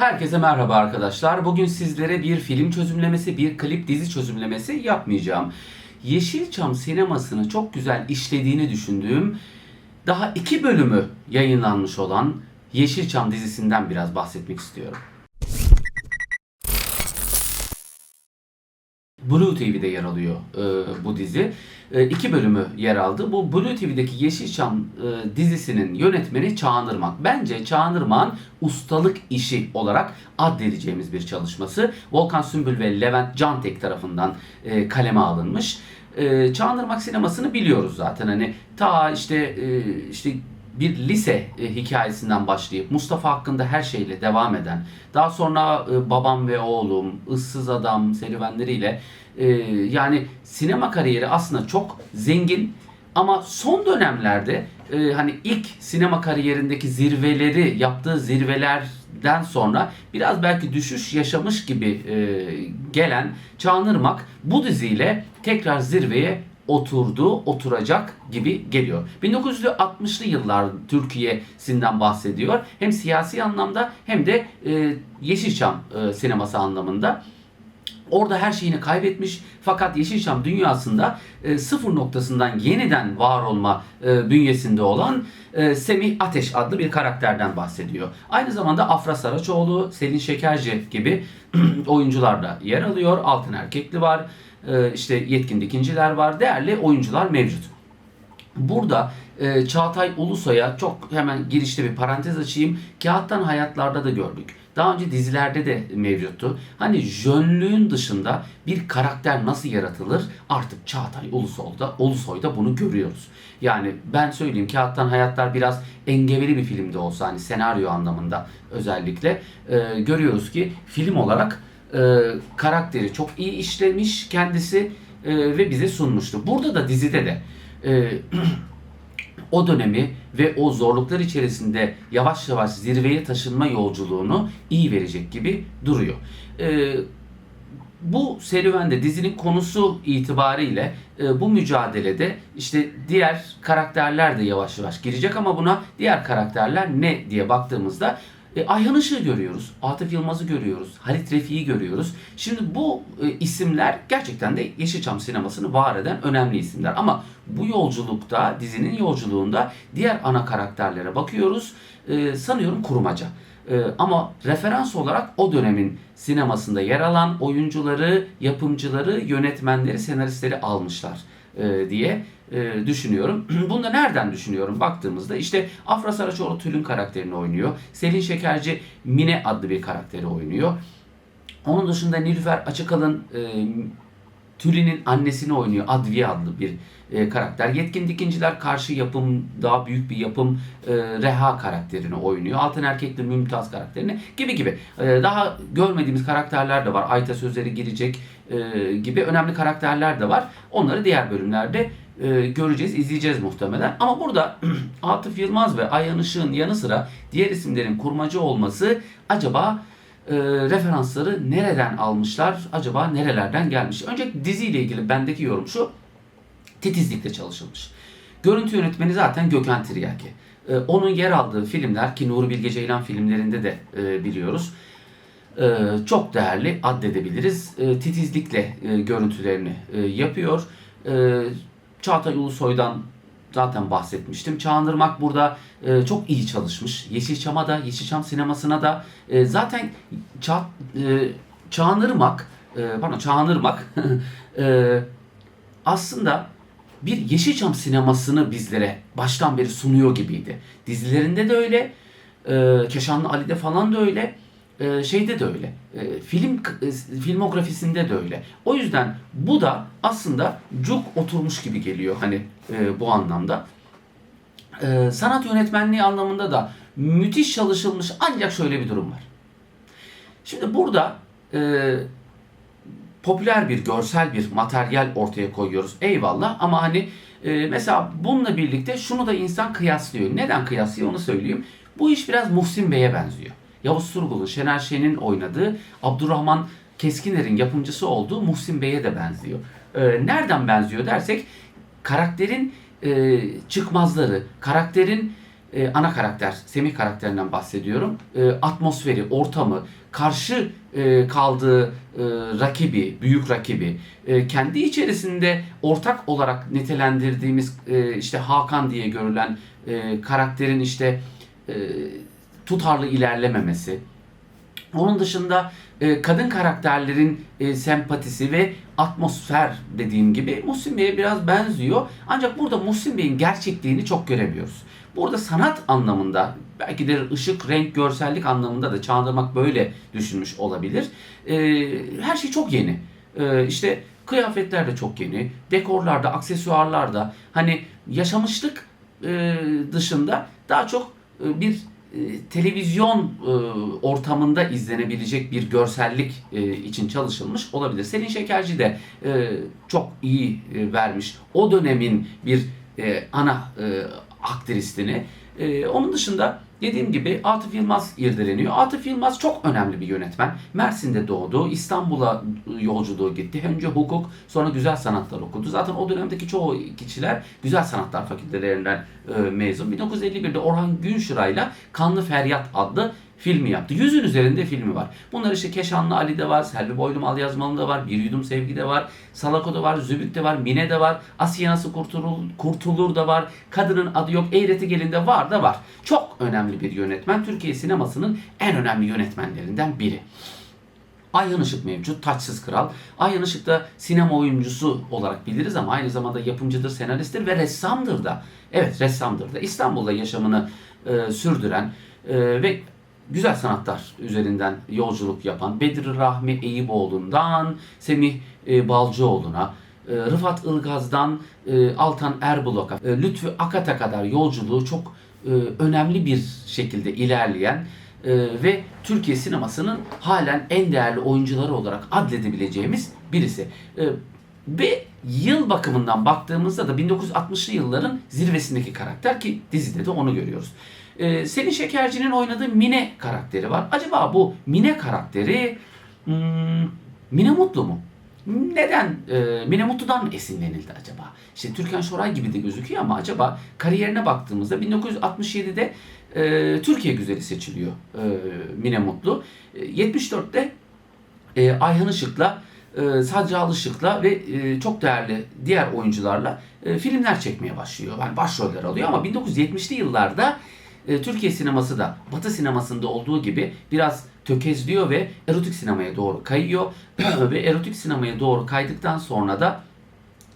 Herkese merhaba arkadaşlar. Bugün sizlere bir film çözümlemesi, bir klip dizi çözümlemesi yapmayacağım. Yeşilçam sinemasını çok güzel işlediğini düşündüğüm daha iki bölümü yayınlanmış olan Yeşilçam dizisinden biraz bahsetmek istiyorum. Blue TV'de yer alıyor e, bu dizi. E, iki bölümü yer aldı. Bu Blue TV'deki Yeşilçam e, dizisinin yönetmeni Çağan Irmak. Bence Çağan ustalık işi olarak addedeceğimiz bir çalışması. Volkan Sümbül ve Levent Cantek tarafından e, kaleme alınmış. E, Çağan sinemasını biliyoruz zaten. Hani ta işte e, işte bir lise e, hikayesinden başlayıp Mustafa hakkında her şeyle devam eden, daha sonra e, babam ve oğlum, ıssız adam serüvenleriyle e, yani sinema kariyeri aslında çok zengin ama son dönemlerde e, hani ilk sinema kariyerindeki zirveleri yaptığı zirvelerden sonra biraz belki düşüş yaşamış gibi e, gelen Çağan Irmak bu diziyle tekrar zirveye oturdu, oturacak gibi geliyor. 1960'lı yıllar Türkiye'sinden bahsediyor. Hem siyasi anlamda hem de e, Yeşilçam e, sineması anlamında. Orada her şeyini kaybetmiş fakat Yeşilçam dünyasında e, sıfır noktasından yeniden var olma e, bünyesinde olan e, Semih Ateş adlı bir karakterden bahsediyor. Aynı zamanda Afra Saraçoğlu, Selin Şekerci gibi oyuncular da yer alıyor. Altın Erkekli var, e, işte Yetkin Dikinciler var, değerli oyuncular mevcut. Burada e, Çağatay Ulusoy'a çok hemen girişte bir parantez açayım. Kağıttan hayatlarda da gördük. Daha önce dizilerde de mevcuttu. Hani jönlüğün dışında bir karakter nasıl yaratılır artık Çağatay Ulusoy'da, Ulusoy'da bunu görüyoruz. Yani ben söyleyeyim Kağıttan Hayatlar biraz engebeli bir filmde olsa hani senaryo anlamında özellikle e, görüyoruz ki film olarak e, karakteri çok iyi işlemiş kendisi e, ve bize sunmuştu. Burada da dizide de e, o dönemi ve o zorluklar içerisinde yavaş yavaş zirveye taşınma yolculuğunu iyi verecek gibi duruyor. E, bu serüvende dizinin konusu itibariyle e, bu mücadelede işte diğer karakterler de yavaş yavaş girecek ama buna diğer karakterler ne diye baktığımızda e, Ayhan Işık'ı görüyoruz, Atıf Yılmaz'ı görüyoruz, Halit Refik'i görüyoruz. Şimdi bu e, isimler gerçekten de Yeşilçam sinemasını var eden önemli isimler. Ama bu yolculukta, dizinin yolculuğunda diğer ana karakterlere bakıyoruz. E, sanıyorum kurmaca. E, ama referans olarak o dönemin sinemasında yer alan oyuncuları, yapımcıları, yönetmenleri, senaristleri almışlar e, diye e, düşünüyorum. Bunu da nereden düşünüyorum? Baktığımızda işte Afra Saraçoğlu Tülin karakterini oynuyor. Selin Şekerci Mine adlı bir karakteri oynuyor. Onun dışında Nilüfer Açıkalın e, Tülin'in annesini oynuyor. Adviye adlı bir e, karakter. Yetkin Dikinciler karşı yapım, daha büyük bir yapım e, Reha karakterini oynuyor. Altın Erkekli Mümtaz karakterini gibi gibi. E, daha görmediğimiz karakterler de var. Ayta Sözleri girecek e, gibi önemli karakterler de var. Onları diğer bölümlerde e, göreceğiz, izleyeceğiz muhtemelen. Ama burada Atıf Yılmaz ve Ayhan Işık'ın yanı sıra diğer isimlerin kurmacı olması acaba e, referansları nereden almışlar? Acaba nerelerden gelmiş? Önce diziyle ilgili bendeki yorum şu. Titizlikle çalışılmış. Görüntü yönetmeni zaten Gökhan Tiryaki. E, onun yer aldığı filmler ki Nuri Bilge Ceylan filmlerinde de e, biliyoruz. E, çok değerli addedebiliriz. E, titizlikle e, görüntülerini e, yapıyor. E, Çağatay Ulusoy'dan zaten bahsetmiştim. Çağan Irmak burada e, çok iyi çalışmış. Yeşilçam'a da, Yeşilçam sinemasına da e, zaten Ça e, Çağan Irmak, e, pardon Çağan Irmak e, aslında bir Yeşilçam sinemasını bizlere baştan beri sunuyor gibiydi. Dizilerinde de öyle, e, Keşanlı Ali'de falan da öyle. E, şeyde de öyle. E, film e, filmografisinde de öyle. O yüzden bu da aslında cuk oturmuş gibi geliyor hani e, bu anlamda. E, sanat yönetmenliği anlamında da müthiş çalışılmış ancak şöyle bir durum var. Şimdi burada e, popüler bir görsel bir materyal ortaya koyuyoruz. Eyvallah ama hani e, mesela bununla birlikte şunu da insan kıyaslıyor. Neden kıyaslıyor onu söyleyeyim. Bu iş biraz Muhsin Bey'e benziyor. Yavuz Turgul'un, Şener Şen'in oynadığı Abdurrahman Keskiner'in yapımcısı olduğu Muhsin Bey'e de benziyor. Ee, nereden benziyor dersek karakterin e, çıkmazları, karakterin e, ana karakter, Semih karakterinden bahsediyorum. E, atmosferi, ortamı, karşı e, kaldığı e, rakibi, büyük rakibi, e, kendi içerisinde ortak olarak nitelendirdiğimiz e, işte Hakan diye görülen e, karakterin işte e, tutarlı ilerlememesi, onun dışında e, kadın karakterlerin e, sempatisi ve atmosfer dediğim gibi Muhsin Bey'e biraz benziyor. Ancak burada Muhsin Bey'in gerçekliğini çok göremiyoruz. Burada sanat anlamında belki de ışık, renk, görsellik anlamında da Çağındırmak böyle düşünmüş olabilir. E, her şey çok yeni. E, işte kıyafetler de çok yeni. Dekorlarda, aksesuarlarda hani yaşamışlık e, dışında daha çok e, bir televizyon e, ortamında izlenebilecek bir görsellik e, için çalışılmış olabilir. Selin Şekerci de e, çok iyi e, vermiş. O dönemin bir e, ana e, aktrisini. E, onun dışında dediğim gibi Atıf Yılmaz irdeleniyor. Atıf Yılmaz çok önemli bir yönetmen. Mersin'de doğdu. İstanbul'a yolculuğu gitti. Önce hukuk sonra güzel sanatlar okudu. Zaten o dönemdeki çoğu kişiler güzel sanatlar fakültelerinden e, mezun. 1951'de Orhan Günşıray'la Kanlı Feryat adlı filmi yaptı. Yüzün üzerinde filmi var. Bunlar işte Keşanlı Ali de var, Selvi Boylum Al Yazmalı da var, Bir Yudum Sevgi de var, Salako da var, Zübük de var, Mine de var, Asiye Nasıl Kurtulur, Kurtulur da var, Kadının Adı Yok, Eğreti Gelin de var da var. Çok önemli bir yönetmen. Türkiye sinemasının en önemli yönetmenlerinden biri. Ayhan Işık mevcut, Taçsız Kral. Ayhan Işık da sinema oyuncusu olarak biliriz ama aynı zamanda yapımcıdır, senaristtir ve ressamdır da. Evet ressamdır da. İstanbul'da yaşamını e, sürdüren e, ve güzel sanatlar üzerinden yolculuk yapan Bedri Rahmi Eyüboğlu'ndan Semih e, Balcıoğlu'na, e, Rıfat Ilgaz'dan e, Altan Erbulok'a, e, Lütfü Akat'a kadar yolculuğu çok önemli bir şekilde ilerleyen ve Türkiye sinemasının halen en değerli oyuncuları olarak adledebileceğimiz birisi. Ve yıl bakımından baktığımızda da 1960'lı yılların zirvesindeki karakter ki dizide de onu görüyoruz. Ee, Selin Şekerci'nin oynadığı Mine karakteri var. Acaba bu Mine karakteri hmm, Mine Mutlu mu? Neden e, Mine Mutlu'dan mı esinlenildi acaba? İşte Türkan Şoray gibi de gözüküyor ama acaba kariyerine baktığımızda 1967'de e, Türkiye Güzeli seçiliyor e, Mine Mutlu. E, 74'te e, Ayhan Işık'la e, Sadri Alışık'la ve e, çok değerli diğer oyuncularla e, filmler çekmeye başlıyor. Yani başroller alıyor ama 1970'li yıllarda e, Türkiye sineması da Batı sinemasında olduğu gibi biraz tökezliyor ve erotik sinemaya doğru kayıyor. ve erotik sinemaya doğru kaydıktan sonra da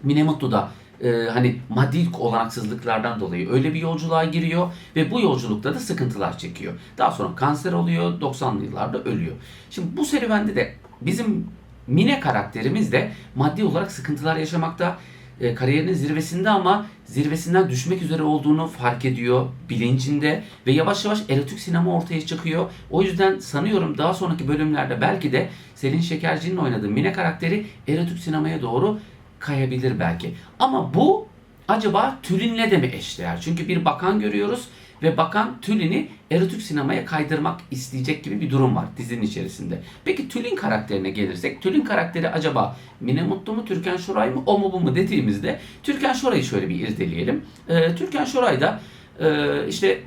Mine Mutlu da e, hani maddi olanaksızlıklardan dolayı öyle bir yolculuğa giriyor ve bu yolculukta da sıkıntılar çekiyor. Daha sonra kanser oluyor, 90'lı yıllarda ölüyor. Şimdi bu serüvende de bizim Mine karakterimiz de maddi olarak sıkıntılar yaşamakta. E, kariyerinin zirvesinde ama zirvesinden düşmek üzere olduğunu fark ediyor bilincinde ve yavaş yavaş erotik sinema ortaya çıkıyor. O yüzden sanıyorum daha sonraki bölümlerde belki de Selin Şekerci'nin oynadığı Mine karakteri erotik sinemaya doğru kayabilir belki. Ama bu acaba Tülin'le de mi eşdeğer? Çünkü bir bakan görüyoruz ve bakan Tülin'i erotik sinemaya kaydırmak isteyecek gibi bir durum var dizinin içerisinde. Peki Tülin karakterine gelirsek, Tülin karakteri acaba Mine Mutlu mu, Türkan Şoray mı, o mu bu mu dediğimizde Türkan Şoray'ı şöyle bir irdeleyelim. Ee, Türkan Şoray da e, işte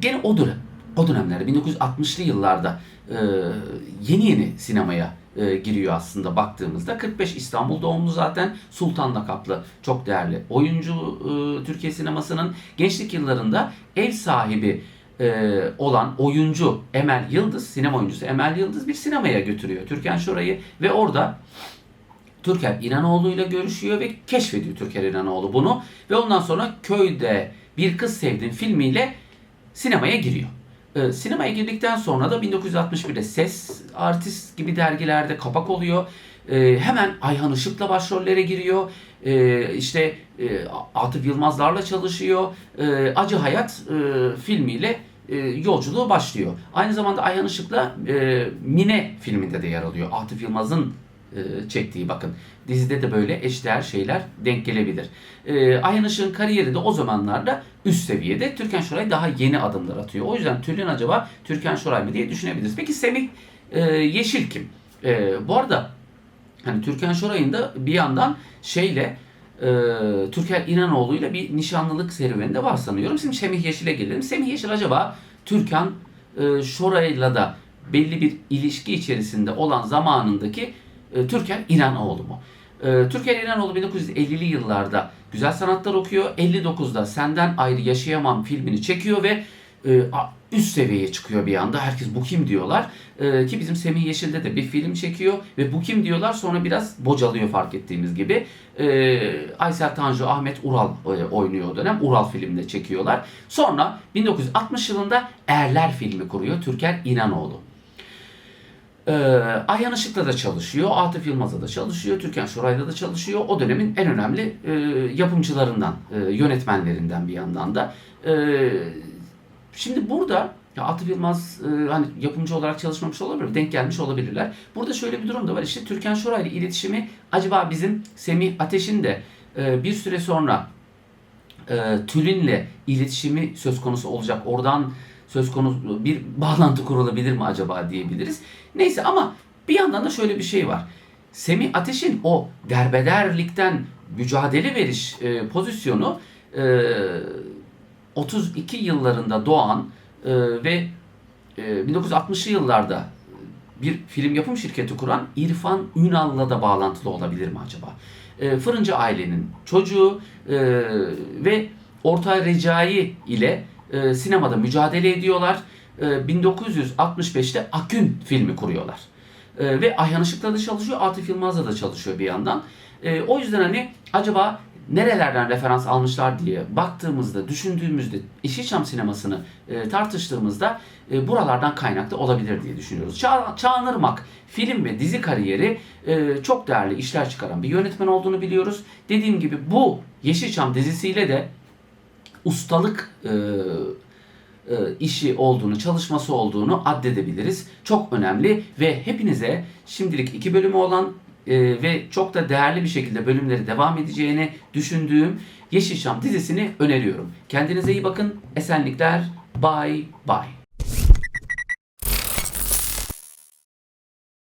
gene o dönem, o dönemlerde 1960'lı yıllarda e, yeni yeni sinemaya e, giriyor aslında baktığımızda. 45 İstanbul doğumlu zaten Sultan Lakaplı çok değerli oyuncu e, Türkiye sinemasının gençlik yıllarında ev sahibi e, olan oyuncu Emel Yıldız, sinema oyuncusu Emel Yıldız bir sinemaya götürüyor Türkan Şoray'ı ve orada Türker İnanoğlu ile görüşüyor ve keşfediyor Türker İnanoğlu bunu ve ondan sonra Köyde Bir Kız Sevdim filmiyle sinemaya giriyor. Ee, sinemaya girdikten sonra da 1961'de Ses Artist gibi dergilerde kapak oluyor. Ee, hemen Ayhan Işık'la başrollere giriyor. Ee, işte e, Atıf Yılmazlarla çalışıyor. Ee, Acı Hayat e, filmiyle e, yolculuğu başlıyor. Aynı zamanda Ayhan Işık'la e, Mine filminde de yer alıyor. Atıf Yılmaz'ın e, çektiği bakın. Dizide de böyle eşdeğer şeyler denk gelebilir. E, Ayhan Işık'ın kariyeri de o zamanlarda üst seviyede. Türkan Şoray daha yeni adımlar atıyor. O yüzden Tülin acaba Türkan Şoray mı diye düşünebiliriz. Peki Semih e, Yeşil kim? E, bu arada hani Türkan Şoray'ın da bir yandan şeyle e, Türker İnanoğlu ile bir nişanlılık serüveninde var sanıyorum. Şimdi Semih Yeşil'e gelelim. Semih Yeşil acaba Türkan e, Şoray'la da belli bir ilişki içerisinde olan zamanındaki e, Türker İnanoğlu mu? E, İnanoğlu 1950'li yıllarda güzel sanatlar okuyor. 59'da Senden Ayrı Yaşayamam filmini çekiyor ve e, üst seviyeye çıkıyor bir anda. Herkes bu kim diyorlar. E, ki bizim Semih Yeşil'de de bir film çekiyor ve bu kim diyorlar sonra biraz bocalıyor fark ettiğimiz gibi. E, Aysel Tanju, Ahmet Ural e, oynuyor o dönem. Ural filminde çekiyorlar. Sonra 1960 yılında Erler filmi kuruyor Türker İnanoğlu. Ee, Ayhan Işık'la da çalışıyor, Atıf Yılmaz'la da çalışıyor, Türkan Şoray'la da çalışıyor. O dönemin en önemli e, yapımcılarından, e, yönetmenlerinden bir yandan da. E, şimdi burada ya Atıf Yılmaz e, hani yapımcı olarak çalışmamış olabilir, denk gelmiş olabilirler. Burada şöyle bir durum da var. İşte Türkan Şoray'la iletişimi acaba bizim Semih Ateş'in de e, bir süre sonra e, Tülin'le iletişimi söz konusu olacak. Oradan söz konusu bir bağlantı kurulabilir mi acaba diyebiliriz. Neyse ama bir yandan da şöyle bir şey var. Semih Ateş'in o derbederlikten mücadele veriş e, pozisyonu e, 32 yıllarında doğan e, ve e, 1960'lı yıllarda bir film yapım şirketi kuran İrfan Ünal'la da bağlantılı olabilir mi acaba? E, Fırıncı ailenin çocuğu e, ve Ortay Recai ile e, sinemada mücadele ediyorlar. E, 1965'te Akün filmi kuruyorlar. E, ve Ayhan Işık'la da çalışıyor, Atıf Yılmaz'la da çalışıyor bir yandan. E, o yüzden hani acaba nerelerden referans almışlar diye baktığımızda, düşündüğümüzde, Yeşilçam sinemasını e, tartıştığımızda e, buralardan kaynaklı olabilir diye düşünüyoruz. Ça Çağan Irmak film ve dizi kariyeri e, çok değerli işler çıkaran bir yönetmen olduğunu biliyoruz. Dediğim gibi bu Yeşilçam dizisiyle de ustalık e, e, işi olduğunu, çalışması olduğunu addedebiliriz. Çok önemli ve hepinize şimdilik iki bölümü olan e, ve çok da değerli bir şekilde bölümleri devam edeceğini düşündüğüm Yeşilçam dizisini öneriyorum. Kendinize iyi bakın. Esenlikler. Bye bye.